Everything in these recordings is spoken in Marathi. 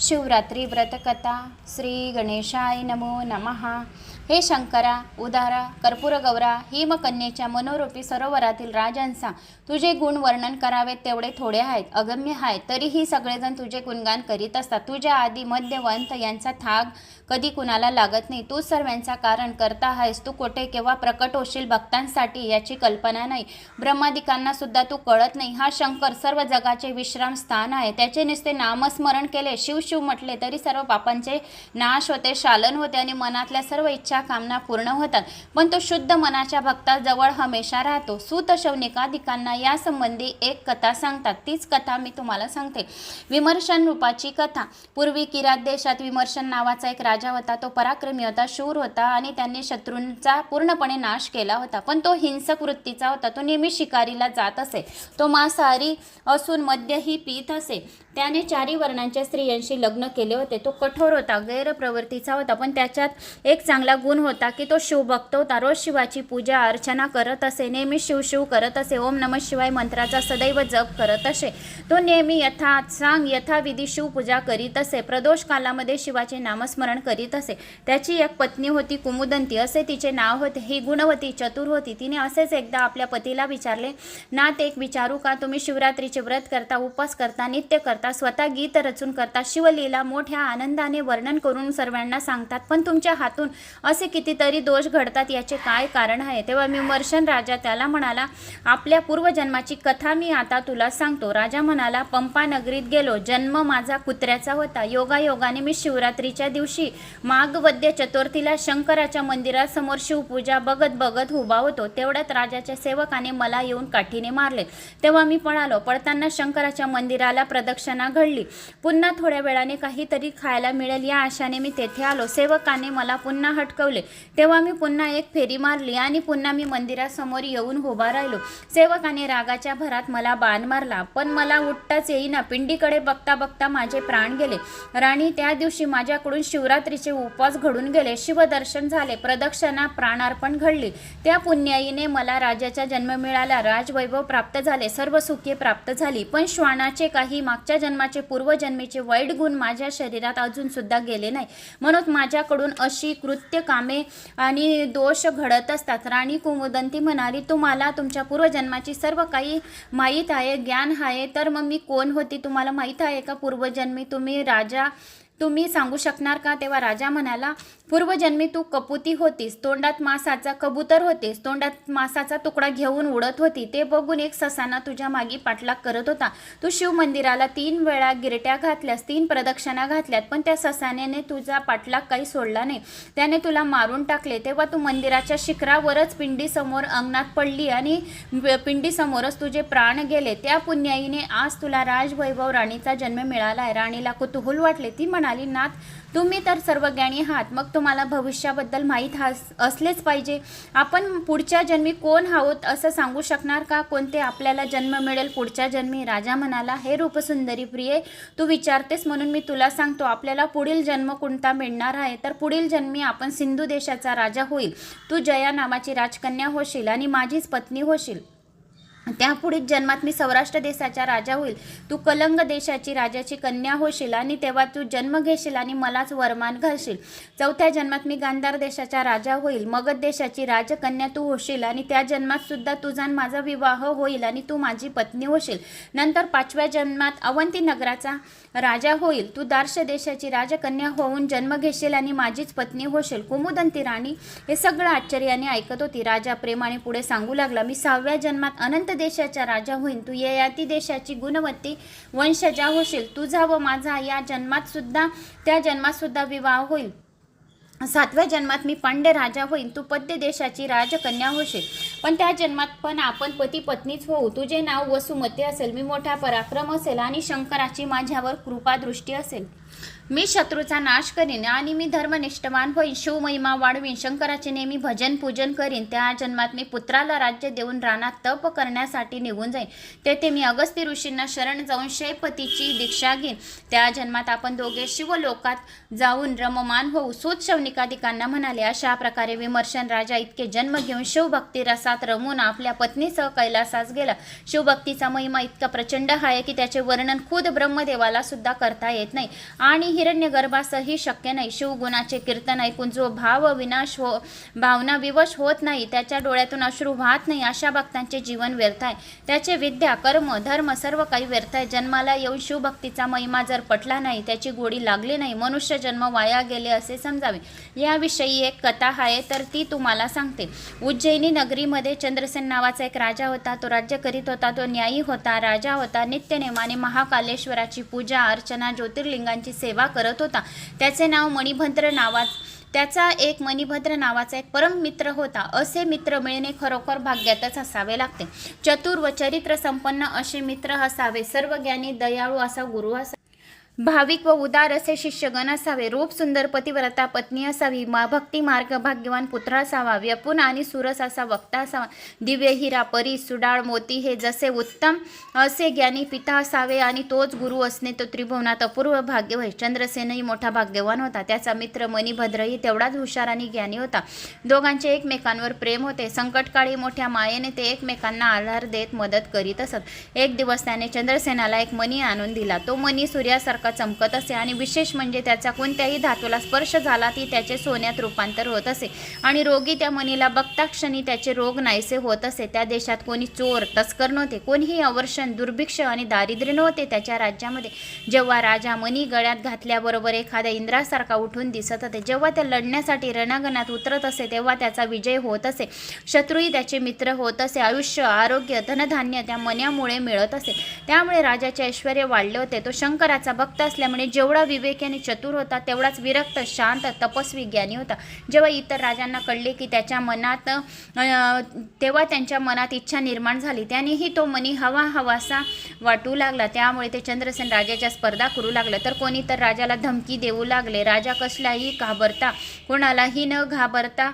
शिवरात्री व्रतकथा श्री गणेशाय नमो नमः। हे शंकरा उदारा कर्पूरगौरा हिमकन्येच्या मनोरूपी सरोवरातील राजांचा तुझे गुण वर्णन करावेत तेवढे थोडे आहेत अगम्य आहेत. तरीही सगळेजण तुझे गुणगान करीत असतात. तुझ्या आधी मध्यवंत यांचा थाग कधी कुणाला लागत नाही. तू सर्वांचा कारण करता आहेस. तू कोठे केव्हा प्रकट होशील भक्तांसाठी याची कल्पना नाही. ब्रह्मादिकांना सुद्धा तू कळत नाही. हा शंकर सर्व जगाचे विश्राम स्थान आहे. त्याचे नुसते नामस्मरण केले. शिव शिव म्हटले तरी सर्व पापांचे नाश होते शालन होते आणि मनातल्या सर्व इच्छा कामना पूर्ण होतात. पण तो शुद्ध मनाच्या भक्ताजवळ हमेशा राहतो. सूत यासंबंधी एक कथा सांगतात. तीच कथा मी तुम्हाला सांगते. विमर्शन रूपाची कथा. पूर्वी किरात देशात विमर्शन नावाचा एक राजा होता. तो पराक्रमी होता शूर होता आणि त्यांनी शत्रूंचा पूर्णपणे नाश केला होता. पण तो हिंसक वृत्तीचा होता. तो नेहमी शिकारीला जात असे. तो मांसाहारी असून मद्यही पित असे. त्याने चारी वर्णांच्या स्त्रियांशी लग्न केले होते. तो कठोर होता गैरप्रवृत्तीचा होता पण त्याच्यात एक चांगला गुण होता की तो शिवभक्त होता. रोज शिवाची पूजा अर्चना करत असे नेहमी शिव शिव करत असे ओम नम शिवाय मंत्राचा सदैव जप करत असे. तो नेहमी यथा सांग यथाविधी शिवपूजा करीत असे प्रदोष कालामध्ये शिवाचे नामस्मरण करीत असे. त्याची एक पत्नी होती कुमुदंती. असे तिचे नाव होते. ही गुणवती चतुर होती. तिने असेच एकदा आपल्या पतीला विचारले नात एक विचारू का? तुम्ही शिवरात्रीचे व्रत करता उपास करता नित्य करता स्वतः गीत रचून करता शिवलीला मोठ्या आनंदाने वर्णन करून सर्वांना सांगतात. पण तुमच्या हातून असे कितीतरी दोष घडतात याचे काय कारण आहे? तेव्हा विमर्शन राजा त्याला म्हणाला आपल्या पूर्वजन्माची कथा मी आता तुला सांगतो. राजा म्हणाला पंपा नगरीत गेलो. जन्म माझा कुत्र्याचा होता. योगायोगाने मी शिवरात्रीच्या दिवशी माघवद्य चतुर्थीला शंकराच्या मंदिरासमोर शिवपूजा बघत बघत उभा होतो. तेवढ्यात राजाच्या सेवकाने मला येऊन काठीने मारले. तेव्हा मी पळालो. पळताना शंकराच्या मंदिराला प्रदक्षिणा घडली. पुन्हा थोड्या वेळाने काहीतरी खायला मिळेल या आशाने मी तेथे आलो. सेवकाने मला पुन्हा हटकवले. तेव्हा मी पुन्हा एक फेरी मारली आणि पुन्हा मी मंदिरासमोर येऊन उभा राहिलो. सेवकाने रागाच्या भरात मला बाण मारला पण मला उठताच येईना. पिंडीकडे बघता बघता माझे प्राण गेले. राणी त्या दिवशी माझ्याकडून शिवरात्रीचे उपवास घडून गेले. शिवदर्शन झाले. प्रदक्षिणा प्राणार्पण घडली. त्या पुण्याईने मला राजाचा जन्म मिळाला. राजवैभव प्राप्त झाले. सर्व सुखे प्राप्त झाली. पण श्वानाचे काही मागच्या जन्माचे पूर्वजन्मीचे वाईट गुण माझ्या शरीरात अजूनसुद्धा गेले नाही. म्हणून माझ्याकडून अशी कृत्य कामे आणि दोष घडत असतात. राणी कुमुदंती म्हणाली तुम्हाला तुमच्या पूर्वजन्माची सर्व काही माहीत आहे ज्ञान आहे. तर मग मी कोण होती? तुम्हाला माहीत आहे का पूर्वजन्मी? तुम्ही राजा तुम्ही सांगू शकणार का? तेव्हा राजा म्हणाला पूर्वजन्मी तू कपुती होतीस तोंडात मासाचा कबूतर होतीस तोंडात मासाचा तुकडा घेऊन उडत होती. ते बघून एक ससाना तुझ्या मागे पाठलाग करत होता. तू शिव मंदिराला तीन वेळा गिरट्या घातल्यास तीन प्रदक्षिणा घातल्यात पण त्या ससाण्याने तुझा पाठलाग काही सोडला नाही. त्याने तुला मारून टाकले. तेव्हा तू मंदिराच्या शिखरावरच पिंडीसमोर अंगणात पडली आणि पिंडीसमोरच तुझे प्राण गेले. त्या पुण्याईने आज तुला राजवैभव राणीचा जन्म मिळाला आहे राणीला कुतूहल वाटले. ती म्हणा नाथ तुम्ही तर सर्वज्ञानी आहात. मग तुम्हाला भविष्याबद्दल माहीत हा असलेच पाहिजे. आपण पुढच्या जन्मी कोण आहोत असं सांगू शकणार का? कोणते आपल्याला जन्म मिळेल? पुढच्या जन्मी राजा म्हणाला हे रूपसुंदरी प्रिये तू विचारतेस म्हणून मी तुला सांगतो आपल्याला पुढील जन्म कोणता मिळणार आहे? तर पुढील जन्मी आपण सिंधू देशाचा राजा होईल. तू जया नावाची राजकन्या होशील आणि माझीच पत्नी होशील. त्यापुढील जन्मात मी सौराष्ट्र देशाचा राजा होईल. तू कलंग देशाची राजाची कन्या होशील आणि तेव्हा तू जन्म घेशील आणि मलाच वरमान घालशील. चौथ्या जन्मात मी गांधार देशाचा राजा होईल. मगध देशाची राजकन्या तू होशील आणि त्या जन्मात सुद्धा तुझा माझा विवाह होईल आणि तू माझी पत्नी होशील. नंतर पाचव्या जन्मात अवंती नगराचा राजा होईल तू दार्श देशाची राजकन्या होऊन जन्म घेशील आणि माझीच पत्नी होशील. कुमुदंती राणी हे सगळं आश्चर्याने ऐकत होती. राजा प्रेमाने पुढे सांगू लागला मी सहाव्या जन्मात अनंत देशाचा राजा होईन. तू ययाती देशाची गुणवत्ती वंशजा होशील. तुझा व माझा या जन्मात सुद्धा त्या जन्मात सुद्धा विवाह होईल. सातव्या जन्मात मी पांड्य राजा होईन तू पद्य देशाची राजकन्या होशील. पण त्या जन्मात पण आपण पती पत्नीच होऊ. तुझे नाव वसुमती असेल मी मोठा पराक्रम असेल आणि शंकराची माझ्यावर कृपादृष्टी असेल. मी शत्रूचा नाश करीन आणि मी धर्मनिष्ठवान होईन. शिवमहिमा वाढवीन. शंकराचे नेहमी भजन पूजन करीन. त्या जन्मात मी पुत्राला राज्य देऊन रानात तप करण्यासाठी निघून जाईन. तेथे मी अगस्ती ऋषींना शरण जाऊन शैपतीची दीक्षा घेईन. त्या जन्मात आपण दोघे शिवलोकात जाऊन रममान होऊ. सूत शौनिकादिकांना म्हणाले अशा प्रकारे विमर्शन राजा इतके जन्म घेऊन शिवभक्ती रसात रमून आपल्या पत्नीसह कैलासास गेला. शिवभक्तीचा महिमा इतका प्रचंड आहे की त्याचे वर्णन खुद ब्रह्मदेवाला सुद्धा करता येत नाही. आणि हिरण्यगर्भासही शक्य नाही. शिवगुणाचे कीर्तन ऐकून जो भाव विनाश हो भावना विवश होत नाही त्याच्या डोळ्यातून अश्रू वाहत नाही अशा भक्तांचे जीवन व्यर्थ आहे त्याचे विद्या कर्म धर्म सर्व काही व्यर्थ आहे जन्माला येऊन शिवभक्तीचा महिमा जर पटला नाही त्याची गोडी लागली नाही मनुष्य जन्म वाया गेले असे समजावे. याविषयी एक कथा आहे तर ती तुम्हाला सांगते. उज्जैनी नगरीमध्ये चंद्रसेन नावाचा एक राजा होता. तो राज्य करीत होता तो न्यायी होता राजा होता. नित्यनेमाने महाकालेश्वराची पूजा अर्चना ज्योतिर्लिंगांची सेवा करत होता. त्याचे नाव मणिभद्र नावा त्याचा एक मणिभद्र नावाचा एक परम मित्र होता. असे मित्र मिळणे खरोखर भाग्यातच असावे लागते. चतुर व चरित्र संपन्न असे मित्र असावे. सर्व ज्ञानी दयाळू असा गुरु असा भाविक व उदार असे शिष्यगण असावे. रूप सुंदर पतिव्रता पत्नी असावी. मा भक्ती मार्ग भाग्यवान पुत्र असावा. व्यपून आणि सुरस असा वक्ता असावा. दिव्य हिरा परी सुडाळ मोती हे जसे उत्तम असे ज्ञानी पिता असावे आणि तोच गुरु असणे तो त्रिभुवनात अपूर्व भाग्य होय चंद्रसेनही मोठा भाग्यवान होता. त्याचा मित्र मणिभद्रही तेवढाच हुशार आणि ज्ञानी होता. दोघांचे एकमेकांवर प्रेम होते. संकटकाळी मोठ्या मायेने ते एकमेकांना आधार देत मदत करीत असत. एक दिवस त्याने चंद्रसेनाला एक मणी आणून दिला. तो मणी सूर्यासारखा चमकत असे? आणि विशेष म्हणजे त्याचा कोणत्याही धातूला स्पर्श झाला ती त्याचे सोन्यात रूपांतर होत असे. आणि रोगी त्या मणीला बघता क्षणी त्याचे रोग नाहीसे होत असे. त्या देशात कोणी चोर तस्कर नव्हते. कोणीही अवर्षण दुर्भिक्ष आणि दारिद्र्य नव्हते. त्याच्या राज्यामध्ये जेव्हा राजा मणी गळ्यात घातल्याबरोबर एखाद्या इंद्रासारखा उठून दिसत होते जेव्हा ते लढण्यासाठी रणांगणात उतरत असे तेव्हा त्याचा विजय होत असे. शत्रूही त्याचे मित्र होत असे. आयुष्य आरोग्य धनधान्य त्या मन्यामुळे मिळत असे. त्यामुळे राजाचे ऐश्वर वाढले होते. तो शंकराचा भक्त असल्यामुळे जेवढा विवेकाने आणि चतुर होता तेवढाच विरक्त शांत तपस्वी ज्ञानी होता. जेव्हा इतर राजांना कळले की त्याच्या मनात तेव्हा त्यांच्या मनात इच्छा निर्माण झाली. त्यानेही तो मनी हवा हवासा वाटू लागला. त्यामुळे ते चंद्रसेन राजाच्या स्पर्धा करू लागलं. तर कोणी तर राजाला धमकी देऊ लागले. राजा कसलाही घाबरता कोणालाही न घाबरता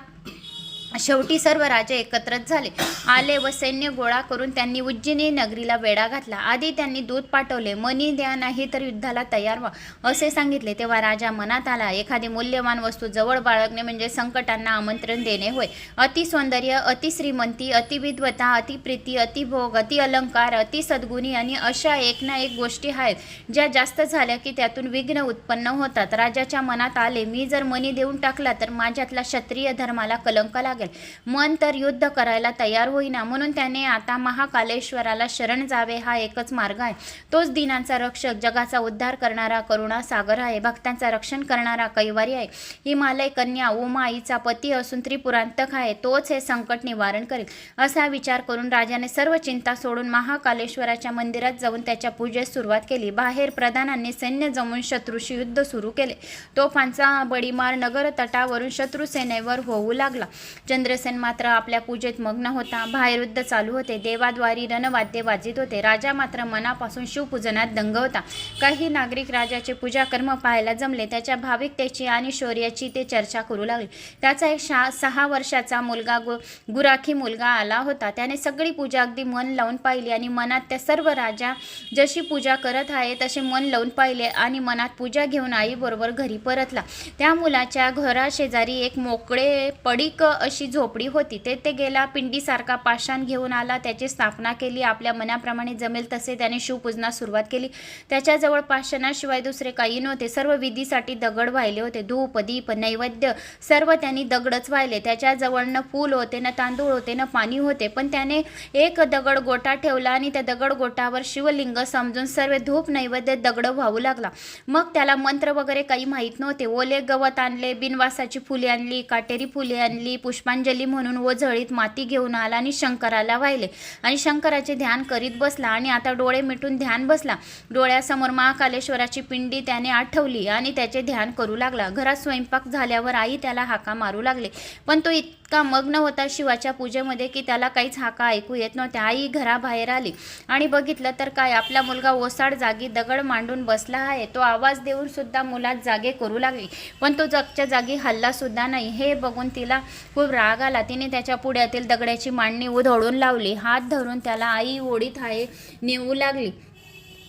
शेवटी सर्व राजे एकत्रच झाले. आले व सैन्य गोळा करून त्यांनी उज्जैनी नगरीला वेढा घातला. आधी त्यांनी दूध पाठवले मनी द्या नाही तर युद्धाला तयार व्हा असे सांगितले. तेव्हा राजा मनात आला एखादी मूल्यवान वस्तू जवळ बाळगणे म्हणजे संकटांना आमंत्रण देणे होय. अतिसौंदर्य अतिश्रीमंती अति अतिविद्वता अतिप्रीती अतिभोग अति अलंकार अति सद्गुणी आणि अशा एक ना एक गोष्टी आहेत ज्या जास्त झाल्या की त्यातून विघ्न उत्पन्न होतात. राजाच्या मनात आले मी जर मनी देऊन टाकला तर माझ्यातला क्षत्रिय धर्माला कलंक लागला. लागेल. मन तर युद्ध करायला तयार होईना. म्हणून त्याने आता महाकालेश्वराला शरण जावे हा एकच मार्ग आहे. तोच दिनांचा रक्षक जगाचा उद्धार करणारा करुणा सागर आहे. भक्तांचा रक्षण करणारा कैवारी आहे. हिमालय कन्या उमा पती असून त्रिपुरांतक आहे. तोच हे संकट निवारण करेल. असा विचार करून राजाने सर्व चिंता सोडून महाकालेश्वराच्या मंदिरात जाऊन त्याच्या पूजेस सुरुवात केली. बाहेर प्रधानांनी सैन्य जमून शत्रूशी युद्ध सुरू केले. तोफांचा बडीमार नगर तटावरून शत्रू सेनेवर होऊ लागला. चंद्रसेन मात्र आपल्या पूजेत मग्न होता. भायरुद्ध चालू होते. देवाद्वारी रणवाद्य वाजित होते. राजा मात्र मनापासून शिवपूजनात दंग होता. काही नागरिक राजाचे पूजा कर्म पाहायला जमले. त्याच्या भाविकतेची आणि शौर्याची ते चर्चा करू लागले. त्याचा एक शा सहा वर्षाचा मुलगा गु गुराखी मुलगा आला होता. त्याने सगळी पूजा अगदी मन लावून पाहिली आणि मनात त्या सर्व राजा जशी पूजा करत आहे तसे मन लावून पाहिले आणि मनात पूजा घेऊन आईबरोबर घरी परतला. त्या मुलाच्या घराशेजारी एक मोकळे पडीक अशी झोपडी होती. तेथे गेला पिंडीसारखा पाषाण घेऊन आला त्याची स्थापना केली आपल्या मनाप्रमाणे जमेल तसे त्याने शिवपूजना सुरुवात केली. त्याच्याजवळ पाषाणाशिवाय दुसरे काही नव्हते. सर्व विधीसाठी दगड वाहिले होते. धूप दीप नैवेद्य सर्व त्यांनी दगडच वाहिले त्याच्याजवळ न फूल होते न तांदूळ होते न पाणी होते. पण त्याने एक दगड गोटा ठेवला आणि त्या दगड गोटावर शिवलिंग समजून सर्व धूप नैवेद्य दगड वाहू लागला. मग त्याला मंत्र वगैरे काही माहीत नव्हते. ओले गवत आणले बिनवासाची फुले आणली काटेरी फुले आणली पुष्प पुष्पांजली म्हणून व माती घेऊन आला आणि शंकराला वाहिले. आणि शंकराचे ध्यान करीत बसला आणि आता डोळे मिटून ध्यान बसला. डोळ्यासमोर महाकालेश्वराची पिंडी त्याने आठवली आणि त्याचे ध्यान करू लागला. घरात स्वयंपाक झाल्यावर आई त्याला हाका मारू लागले. पण तो इतका मग्न होता शिवाच्या पूजेमध्ये की त्याला काहीच हाका ऐकू येत नव्हत्या आई घराबाहेर आली आणि बघितलं तर काय आपला मुलगा ओसाड जागी दगड मांडून बसला आहे. तो आवाज देऊन सुद्धा मुलात जागे करू लागली. पण तो जगच्या जागी हल्ला सुद्धा नाही. हे बघून तिला खूप राग आला. तिने त्याच्या पुढ्यातील दगडाची मांडणी उधळून लावली. हात धरून त्याला आई ओढीत आहे नेऊ लागली.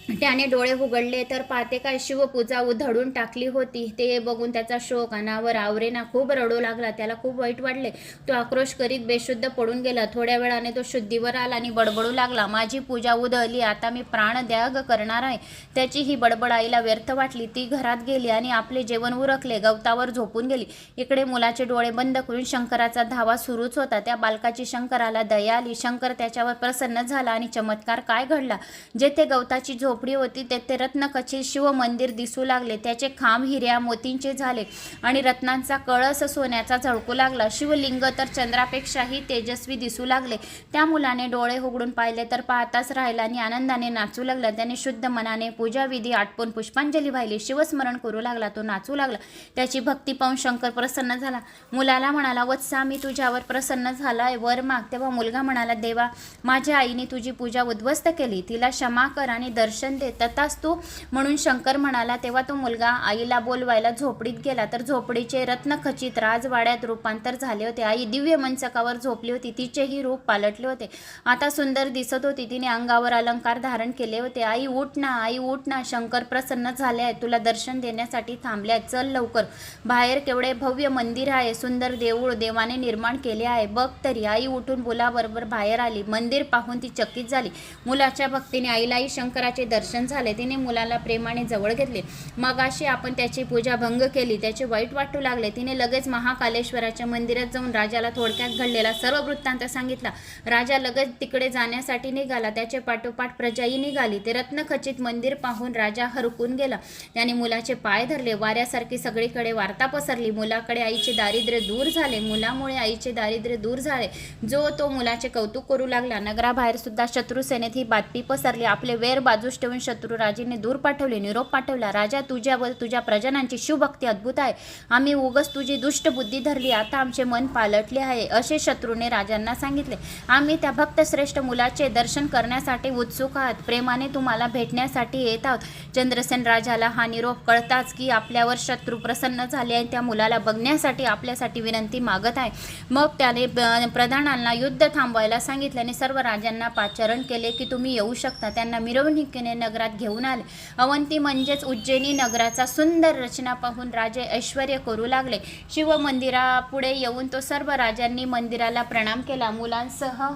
त्याने डोळे उघडले तर पाहते काय शिवपूजा उधळून टाकली होती. ते बघून त्याचा शोक अनावर आवरेना खूप रडू लागला. त्याला खूप वाईट वाटले. तो आक्रोश करीत बेशुद्ध पडून गेला. थोड्या वेळाने तो शुद्धीवर आला आणि बडबडू लागला. माझी पूजा उधळली. आता मी प्राणत्याग करणार आहे. त्याची ही बडबड आईला व्यर्थ वाटली. ती घरात गेली आणि आपले जेवण उरकले. गवतावर झोपून गेली. इकडे मुलाचे डोळे बंद करून शंकराचा धावा सुरूच होता. त्या बालकाची शंकराला दया आली. शंकर त्याच्यावर प्रसन्न झाला आणि चमत्कार काय घडला? जेथे गवताची झोप झोपडी होती तेथे रत्नखचित शिव मंदिर दिसू लागले. त्याचे खांब हिऱ्या मोतींचे झाले आणि रत्नांचा कळस सोन्याचा झळकू लागला. शिवलिंग तर चंद्रापेक्षाही तेजस्वी दिसू लागले. त्या मुलाने डोळे उघडून पाहिले तर पाहताच राहिला आणि आनंदाने नाचू लागला. त्याने शुद्ध मनाने पूजाविधी आटपून पुष्पांजली वाहिली. शिवस्मरण करू लागला तो नाचू लागला. त्याची भक्ती पाहून शंकर प्रसन्न झाला. मुलाला म्हणाला वत्सा मी तुझ्यावर प्रसन्न झालाय वर माग. तेव्हा मुलगा म्हणाला देवा माझ्या आईने तुझी पूजा उद्ध्वस्त केली. तिला क्षमा कर आणि दर्शन दर्शन तथाच तू म्हणून शंकर म्हणाला तेव्हा तो मुलगा आईला बोलवायला झोपडीत गेला. तर झोपडीचे रत्नखचित राजवाड्यात रूपांतर झाले होते. आई दिव्य मंचकावर झोपली होती. तिचेही रूप पालटले होते. आता सुंदर दिसत होती. तिने अंगावर अलंकार धारण केले होते. आई उठ ना आई उठ ना. शंकर प्रसन्न झाले आहे तुला दर्शन देण्यासाठी थांबले आहे चल लवकर. बाहेर केवढे भव्य मंदिर आहे. सुंदर देऊळ देवाने निर्माण केले आहे. बघ तरी आई उठून मुलाबरोबर बाहेर आली. मंदिर पाहून ती चकित झाली. मुलाच्या भक्तीने आईलाही शंकराचे दर्शन झाले तिने मुलाला प्रेमाने जवळ घेतले. मगाशी आपण त्याची पूजा भंग केली त्याचे वाईट वाटू लागले. तिने लगेच महाकालेश्वराच्या मंदिरात जाऊन राजाला थोडक्यात घडलेला सर्व वृत्तांत सांगितला. राजा लगेच तिकडे जाण्यासाठी निघाला त्याचे पाठोपाठ प्रजाही निघाली. ते रत्नखचित मंदिर पाहून राजा हरकून गेला. त्याने मुलाचे पाय धरले वाऱ्यासारखी सगळीकडे वार्ता पसरली. मुलाकडे आईचे दारिद्र्य दूर झाले मुलामुळे आईचे दारिद्र्य दूर झाले. जो तो मुलाचे कौतुक करू लागला नगराबाहेर सुद्धा शत्रुसेनेत ही बातमी पसरली. आपले वेर बाजूस ठेवून शत्रू राजेने दूर पाठवले निरोप पाठवला. राजा तुझ्यावर तुझ्या प्रजनांची शिवभक्ती अद्भुत आहे. आम्ही उगस तुझी दुष्ट बुद्धी धरली आता आमचे मन पालटले आहे असे शत्रूने राजांना सांगितले. आम्ही त्या भक्तश्रेष्ठ मुलाचे दर्शन करण्यासाठी उत्सुक आहात. प्रेमाने तुम्हाला भेटण्यासाठी येत आहोत. चंद्रसेन राजाला हा निरोप कळताच की आपल्यावर शत्रू प्रसन्न झाले आणि त्या मुलाला बघण्यासाठी आपल्यासाठी विनंती मागत आहे. मग त्याने प्रधानांना युद्ध थांबवायला सांगितले आणि सर्व राजांना पाचारण केले की तुम्ही येऊ शकता. त्यांना मिरवणुकीने नगरात घेऊन आले. अवंती म्हणजेच उज्जैनी नगराचा सुंदर रचना पाहून राजे ऐश्वर करू लागले. शिव मंदिरापुढे येऊन तो सर्व राजांनी मंदिराला प्रणाम केला. मुलांसह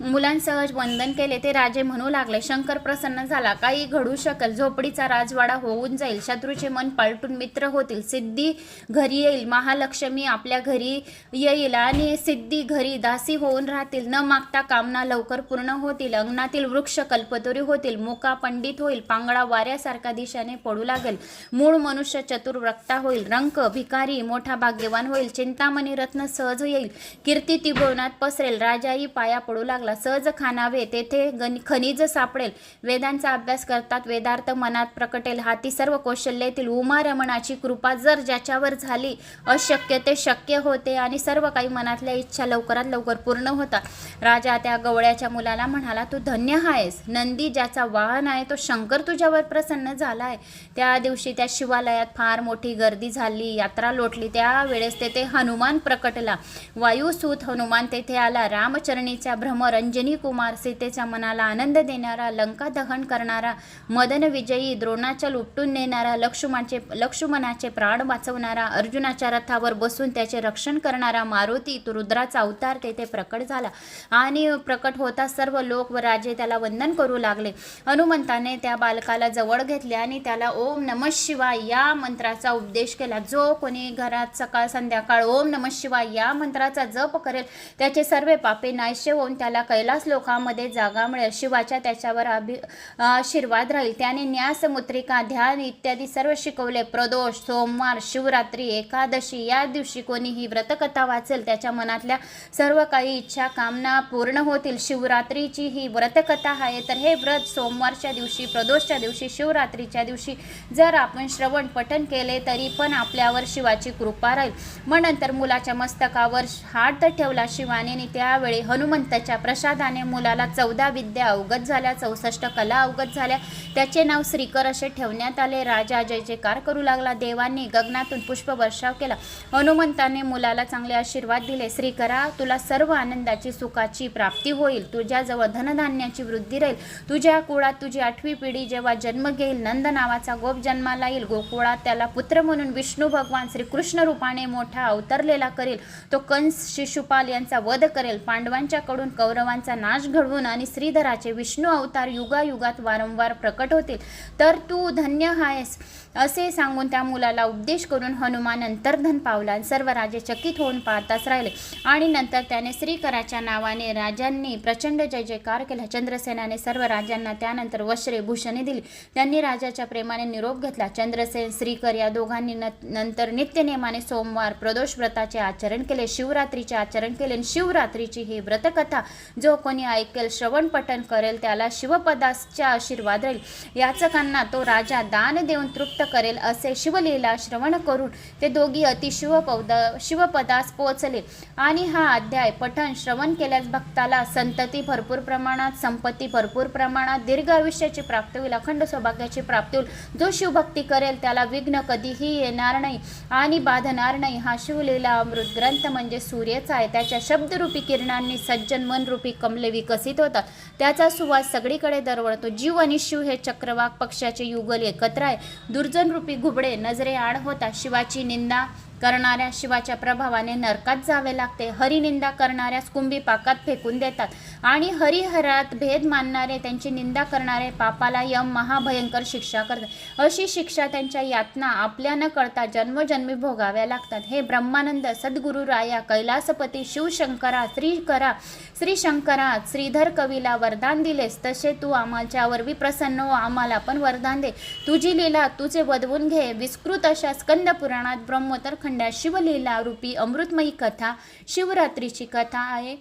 मुलांसह वंदन केले ते राजे म्हणू लागले शंकर प्रसन्न झाला. काही घडू शकेल झोपडीचा राजवाडा होऊन जाईल शत्रूचे मन पालटून मित्र होतील. सिद्धी घरी येईल महालक्ष्मी आपल्या घरी येईल आणि सिद्धी घरी दासी होऊन राहतील. न मागता कामना लवकर पूर्ण होतील अंगणातील वृक्ष कल्पतोरी होतील मुका पंडित होईल पांगळा वाऱ्यासारख्या दिशाने पडू लागेल. मूळ मनुष्य चतुर होईल रंक भिकारी मोठा भाग्यवान होईल चिंतामणी रत्न सहज येईल. कीर्ती तिभुवनात पसरेल राजाही पाया पडू लागला. सहज खानावे तेथे गण खनिज सापडेल. वेदांचा अभ्यास करतात वेदार्थ मनात प्रकटेल. हाती सर्व कौशल्यातील उमा रमणाची कृपा जर ज्याच्यावर झाली अशक्य ते शक्य होते आणि सर्व काही मनातल्या इच्छा लवकरात लवकर पूर्ण होतात. राजा त्या गवळ्याच्या मुलाला म्हणाला तू धन्य आहेस. नंदी ज्याचा वाहन आहे तो शंकर तुझ्यावर प्रसन्न झाला आहे त्या दिवशी त्या शिवालयात फार मोठी गर्दी झाली. यात्रा लोटली. त्यावेळेस तेथे हनुमान प्रकटला. वायुसूत हनुमान तेथे आला. रामचरणीचा भ्रमर अंजनी कुमार सीतेच्या मनाला आनंद देणारा लंका दहन करणारा मदन विजयी द्रोणाच्या लुटून नेणारा लक्ष्मणाचे लक्ष्मणाचे प्राण वाचवणारा अर्जुनाच्या रथावर बसून त्याचे रक्षण करणारा मारुती रुद्राचा अवतार तेथे प्रकट झाला. आणि प्रकट होता सर्व लोक व राजे त्याला वंदन करू लागले. हनुमंताने त्या बालकाला जवळ घेतले आणि त्याला ओम नम शिवाय या मंत्राचा उपदेश केला. जो कोणी घरात सकाळ संध्याकाळ ओम नम शिवाय या मंत्राचा जप करेल त्याचे सर्व पापे नाहीसे होऊन त्याला कैलास लोकामध्ये जागा मिळेल. शिवाच्या त्याच्यावर अभि आशीर्वाद राहील. त्याने न्यासमुद्रिका ध्यान इत्यादी सर्व शिकवले. प्रदोष सोमवार शिवरात्री एकादशी या दिवशी कोणीही व्रतकथा वाचेल. त्याच्या मनातल्या सर्व काही इच्छा कामना पूर्ण होतील. शिवरात्रीची ही व्रतकथा आहे. तर हे व्रत सोमवारच्या दिवशी प्रदोषच्या दिवशी शिवरात्रीच्या दिवशी जर आपण श्रवण पठन केले तरी पण आपल्यावर शिवाची कृपा राहील. मग नंतर मुलाच्या मस्तकावर हात ठेवला शिवाने त्यावेळी हनुमंताच्या प्रश्न प्रसादाने मुलाला चौदा विद्या अवगत झाल्या चौसष्ट कला अवगत झाल्या. त्याचे नाव श्रीकर असे ठेवण्यात आले. राजा जय जयकार करू लागला. देवांनी गगनातून पुष्पवर्षाव केला. हनुमंताने मुलाला चांगले आशीर्वाद दिले. श्रीकरा तुला सर्व आनंदाची सुखाची प्राप्ती होईल. तुझ्याजवळ धनधान्याची वृद्धी राहील. तुझ्या कुळात तुझी आठवी पिढी जेव्हा जन्म घेईल नंद नावाचा गोप जन्माला येईल. गोकुळात त्याला पुत्र म्हणून विष्णू भगवान श्रीकृष्ण रूपाने मोठा अवतरलेला करेल. तो कंस शिशुपाल यांचा वध करेल. पांडवांच्याकडून कौरवांचा नाश घडवून आणि श्रीधराचे विष्णू अवतार युगायुगात वारंवार प्रकट होतील. तर तू धन्य आहेस असे सांगून त्या मुलाला उपदेश करून हनुमान अंतर्धन पावला. सर्व राजे चकित होऊन पाहताच राहिले. आणि नंतर त्याने श्रीकराच्या नावाने राजांनी प्रचंड जय जयकार केला. चंद्रसेनाने सर्व राजांना त्यानंतर वस्त्रे भूषणे दिली. त्यांनी राजाच्या प्रेमाने निरोप घेतला. चंद्रसेन श्रीकर या दोघांनी न नंतर नित्यनेमाने सोमवार प्रदोष व्रताचे आचरण केले. शिवरात्रीचे आचरण केले. शिवरात्रीची ही व्रतकथा जो कोणी ऐकेल श्रवण पठण करेल त्याला शिवपदाचा आशीर्वाद राहील. याचकांना तो राजा दान देऊन तृप्त करेल असे शिवलीला श्रवण करून ते दोघी अति शिवपद शिवपदास पोहोचले आणि हा अध्याय पठण श्रवण केल्यास भक्ताला संतती भरपूर प्रमाणात संपत्ती भरपूर प्रमाणात दीर्घ आयुष्याची प्राप्ती होईल अखंड सौभाग्याची प्राप्ती होईल. जो शिवभक्ती करेल त्याला विघ्न कधीही येणार नाही आणि बाधणार नाही. हा शिवलीला अमृत ग्रंथ म्हणजे सूर्यच आहे. त्याच्या शब्दरूपी किरणांनी सज्जन मनरूपी कमले विकसित होतात. त्याचा सुवास सगळीकडे दरवळतो. जीव आणि शिव हे चक्रवाक पक्षाचे युगल एकत्र आहे. दुर्जन रूपी घुबडे नजरे आड होता शिवाची निंदा करणाऱ्या शिवाच्या प्रभावाने नरकात जावे लागते. हरिनिंदा करणाऱ्यास कुंभी पाकात फेकून देतात. आणि हरिहरात भेद मानणारे त्यांची निंदा करणारे पापाला यम महाभयंकर शिक्षा करतात. अशी शिक्षा त्यांच्या यातना आपल्या न कळता जन्मजन्मी भोगाव्या लागतात. हे ब्रह्मानंद सद्गुरु राया कैलासपती शिवशंकरा श्रीकरा श्री शंकरा श्रीधर कवीला वरदान दिलेस. तसे तू आम्हाच्यावर विप्रसन्न हो आम्हाला पण वरदान दे. तुझी लीला तुझे वधवून घे. विस्कृत अशा स्कंद पुराणात ब्रह्मोत्तर खंडात शिवलीला रूपी अमृतमयी कथा शिवरात्रीची कथा आहे.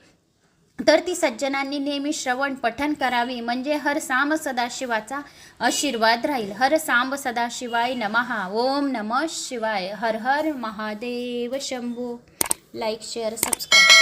तर ती सज्जनांनी नेहमी श्रवण पठन करावी. म्हणजे हर साम सदाशिवाचा आशीर्वाद राहील. हर सांब सदाशिवाय नमहा ओम नम शिवाय. हर हर Mahadev Shambhu. Like share subscribe